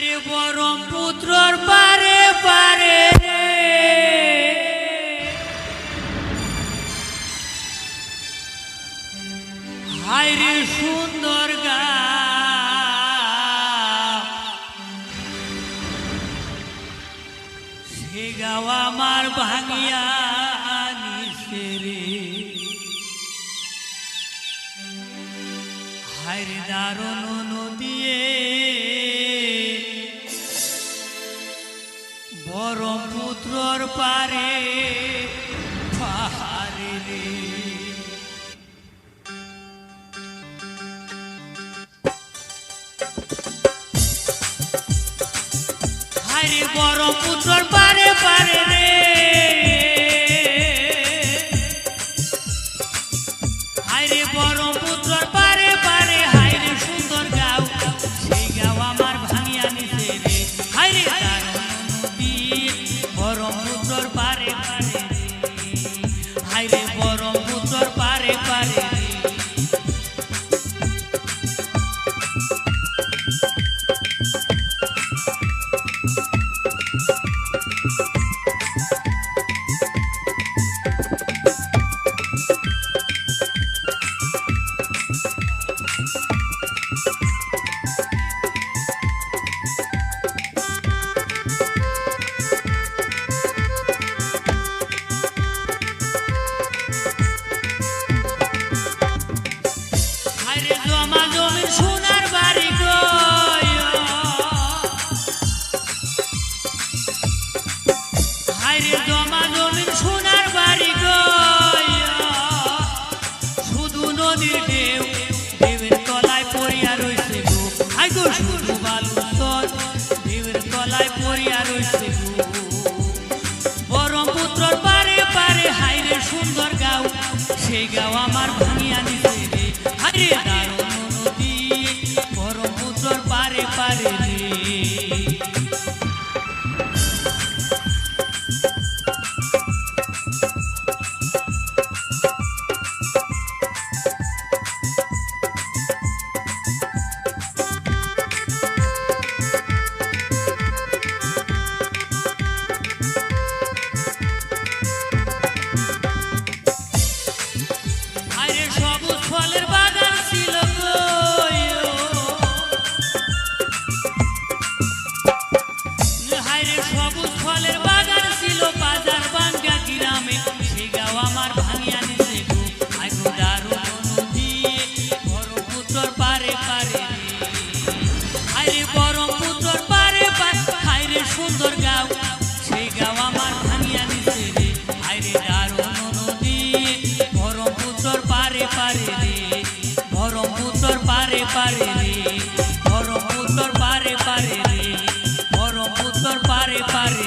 মায়ের বরম পুত্রর পারে পারে হায়রে গা। সে গাও আমার ভাঙিয়া হায়রে দারুণ নদী পরম পুত্রর পারে পাহাড়ে হারে বড় পুত্রর পারে। por pareja. আগুন বালু তর ঢেউয়ের তলায় পড়িয়া রয়েছে ব্রহ্মপুত্রর পারে পারে হাইরে সুন্দর গাও, সেই গাও আমার পারে রে ব্রহ্মপুত্র পারে পারে রে ব্রহ্মপুত্র পারে পারে রে ব্রহ্মপুত্র পারে পারে